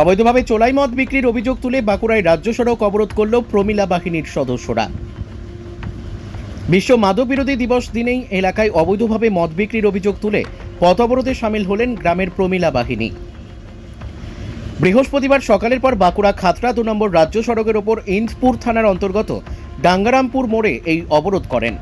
অবৈধভাবে চোলাই মদ বিক্রির অভিযোগ তুলে বাঁকুড়ায় রাজ্য সড়ক অবরোধ করল প্রমিলা বাহিনীর সদস্যরা। বিশ্ব মাদক বিরোধী দিবস দিনেই এলাকায় অবৈধভাবে মদ বিক্রির অভিযোগ তুলে পথ অবরোধে সামিল হলেন গ্রামের প্রমিলা বাহিনী। বৃহস্পতিবার সকালের পর বাঁকুড়া খাতড়া দু নম্বর রাজ্য সড়কের ওপর ইন্দপুর থানার অন্তর্গত ডাঙ্গারামপুর মোড়ে এই অবরোধ করেন।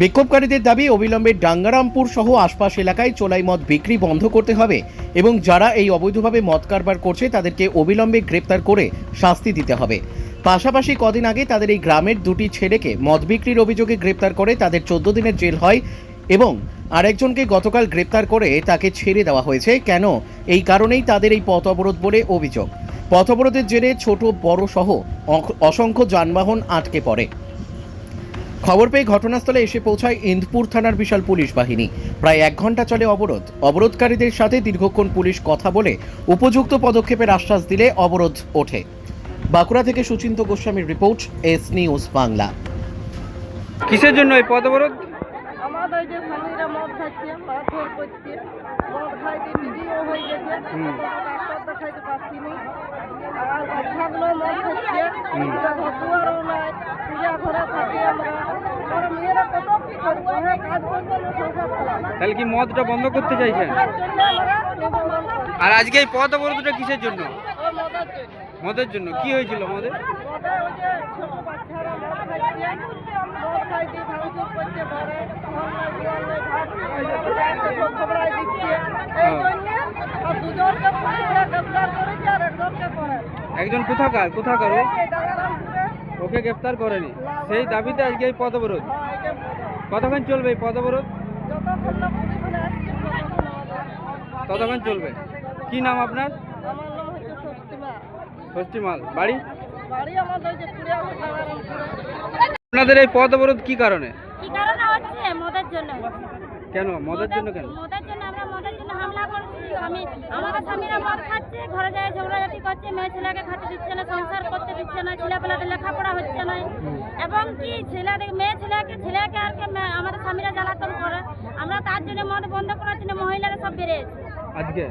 বিক্ষোভকারীদের দাবি, অবিলম্বে ডাঙ্গারামপুর সহ আশপাশ এলাকায় চোলাই মদ বিক্রি বন্ধ করতে হবে এবং যারা এই অবৈধভাবে মদ কারবার করছে, তাদেরকে অবিলম্বে গ্রেপ্তার করে শাস্তি দিতে হবে। পাশাপাশি কদিন আগে তাদের এই গ্রামের দুটি ছেলেকে মদ বিক্রির অভিযোগে গ্রেপ্তার করে তাদের চোদ্দ দিনের জেল হয় এবং আরেকজনকে গতকাল গ্রেপ্তার করে তাকে ছেড়ে দেওয়া হয়েছে। কেন? এই কারণেই তাদের এই পথ অবরোধ বলে অভিযোগ। পথ অবরোধের জেরে ছোট, বড় সহ অসংখ্য যানবাহন আটকে পড়ে। খবর পেয়ে ঘটনাস্থলে এসে পৌঁছায় ইন্দপুর থানার বিশাল পুলিশ বাহিনী। প্রায় এক ঘণ্টা চলে অবরোধ। অবরোধকারীদের সাথে দীর্ঘক্ষণ পুলিশ কথা বলে উপযুক্ত পদক্ষেপের আশ্বাস দিলে অবরোধ ওঠে। বাঁকুড়া থেকে সুচিন্ত গোস্বামীর রিপোর্ট এস নিউজ বাংলা। কিসের জন্য এই পথ অবরোধ? আমাদের যে স্বামীরা মদ খাচ্ছে মারধর করছে মদ খাইতে ভিডিও হয়ে গেছে ডাক্তার দেখাইতে পারছি নি। আর বাচ্চাগুলো মদ খাচ্ছে ঘর দুয়ারও নাই পূজা ঘরে থাকি আমরা। তাহলে কি মদটা বন্ধ করতে চাইছেন। আর আজকে এই পথ অবরোধটা কিসের জন্য? মদের জন্য। কি হয়েছিল মদের? মদে ওই যে ছোট বাচ্চারা মদ খাচ্ছে মদ খাইতে ভাঙচুর করছে ঘরে। ঘর নাই দুয়ার নাই ভাত সব খবরাই দিচ্ছে। এই জন্য আর দুজনকে পুলিশরা গ্রেপ্তার করেছে আর একজনকে করে। একজন কোথাকার? কোথাকার ওকে গ্রেপ্তার করেনি। সেই দাবিতে আজকে এই পথ অবরোধ কতক্ষণ চলবে এই আসছে ততক্ষণ চলবে? কি নাম আপনার? ষষ্ঠীমাল বাড়ি? আপনাদের এই পদ অবরোধ কি কারণে? কি কারণে হচ্ছে? মদের জন্য। কেন? মদের জন্য কেন? মদের জন্য হামলা করছি আমি আমাদের স্বামীরা মদ খাচ্ছে ঘরে যায় ঝগড়াঝাটি করছে মেয়ে ছেলেকে খাতে দিচ্ছে না সংসার করতে দিচ্ছে না ছেলেপেলাদের লেখাপড়া হচ্ছে না। এবং কি ছেলেদের মেয়ে ছেলেকে ছেলেকে আর কি আমাদের স্বামীরা জ্বালাতন করে। আমরা তার জন্য মদ বন্ধ করার জন্য মহিলারা সব বেড়েছে আজকে?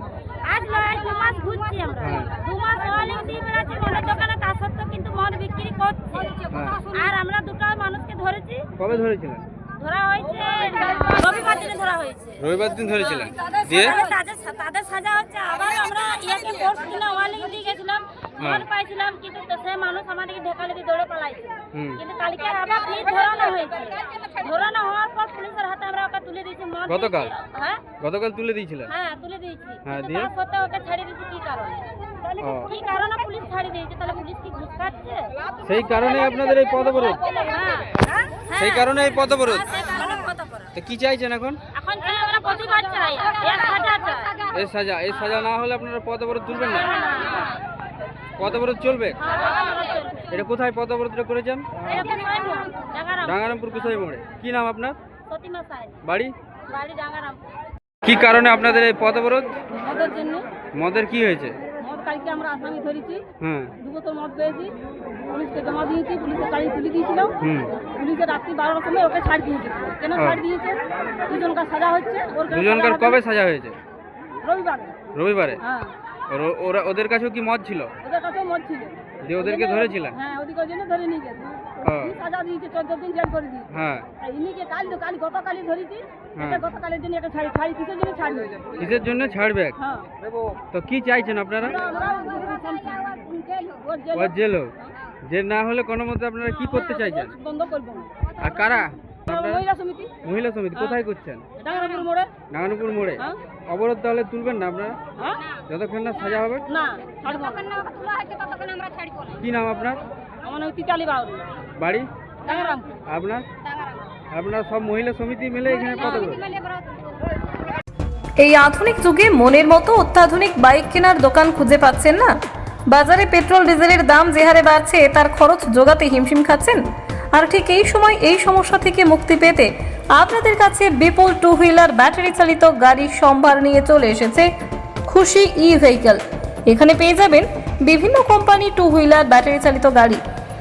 আজ নয় দু মাস ঘুরছি আমরা। হ্যাঁ। দু মাস হলেও দিয়ে বেড়াচ্ছি মদের দোকানে তা সত্ত্বেও কিন্তু মদ বিক্রি করছে। হ্যাঁ। আর আমরা দুটো মানুষকে ধরেছি। কবে ধরেছিলেন? ধরা হয়েছে রবিবার দিনে ধরা হয়েছে। রবিবার দিন ধরেছিলেন। দিয়ে? তাদের সাজা হচ্ছে আবার আমরা ইয়াকে কোর্স কিনা ওয়ার্নিং দিয়ে গেছিলাম মন পাইছিলাম কিন্তু সে মানুষ আমাদেরকে ঢেকালে দিয়ে দৌড়ে পালাইছে। কিন্তু কালকে আবার ফির ধরানো হয়েছে। ধরানো হওয়ার পর পুলিশের হাতে আমরা ওকে তুলে দিয়েছি গতকাল? হ্যাঁ? গতকাল তুলে দিয়েছিল হ্যাঁ তুলে দিয়েছি। হ্যাঁ, দিয়ে? সত্ত্বেও ওকে ছাড়িয়ে দিয়েছি কি কারণে? কি কারণে পুলিশ ছাড়িয়ে দিয়েছে? তাহলে পুলিশ কি ঘুষ খাচ্ছে? সেই কারণে আপনাদের এই অবরোধ হ্যাঁ হ্যাঁ। সেই কারণে এই পথ অবরোধ কারণে তো কি চাইছেন এখন? এই সাজা এই সাজা না হলে আপনারা পথ অবরোধ তুলবেন না। পথ অবরোধ চলবে? এটা কোথায় পথ অবরোধটা করেছেন? ডাঙ্গারামপুর। কোথায় মোড়ে কি নাম আপনার? বাড়ি? কি কারণে আপনাদের এই পথ অবরোধ মদের জন্য। মদের কি হয়েছে? কালকে আমরা আসামি ধরেছি। দু বছর মদ পেয়েছি। পুলিশকে জমা দিয়েছি পুলিশের গাড়ি তুলে দিয়েছিল। পুলিশে রাত্রি বারোটার সময় ওকে ছাড় দিয়েছে। কেন হ্যাঁ। ছাড় দিয়েছে? দুজনকার সাজা হচ্ছে। ওর দুজনকার কবে সাজা হয়েছে? রবিবার। রবিবারে? হ্যাঁ। ওরা ওদের কাছেও কি মদ ছিল? ওদের কাছেও মদ ছিল। যে ওদেরকে ধরেছিলেন? হ্যাঁ ওদিকে ওই জন্য ধরে নিয়ে গেছে। সাজা দিয়েছে চোদ্দ দিন জেল করে দিয়েছে। হ্যাঁ। ইনিকে কাল তো কাল গতকালই ধরেছি হ্যাঁ। গতকালের জন্য একটা ছাড়ি ছাড়ি কিসের জন্য ছাড়ি কিসের জন্য ছাড়বে? হ্যাঁ। তো কি চাইছেন আপনারা? ওর জেল হোক যে না হলে কোনো মতে আপনারা কি করতে চাইছেন? বন্ধ করব। আর কারা? মহিলা সমিতি। মহিলা সমিতি কোথায় করছেন? মোড়ে। নাগানপুর মোড়ে? হ্যাঁ। অবরোধ তাহলে তুলবেন না আপনারা? হ্যাঁ। যতক্ষণ না সাজা হবে? না। কি নাম আপনার? আমার নাম তিতালি বাউরি। বাড়ি? আপনার? আপনার সব মহিলা সমিতি মিলে এখানে কত এই আধুনিক যুগে মনের মতো অত্যাধুনিক বাইক কেনার দোকান খুঁজে পাচ্ছেন না? বাজারে পেট্রোল ডিজেলের দাম যে হারে বাড়ছে তার খরচ যোগাতে হিমশিম খাচ্ছেন? আর ঠিক এই সময় এই সমস্যা থেকে মুক্তি পেতে আপনাদের কাছে বিপুল টু হুইলার ব্যাটারি চালিত গাড়ির সম্ভার নিয়ে চলে এসেছে খুশি ই ভেহিকল এখানে পেয়ে যাবেন বিভিন্ন কোম্পানি টু হুইলার ব্যাটারি চালিত গাড়ি।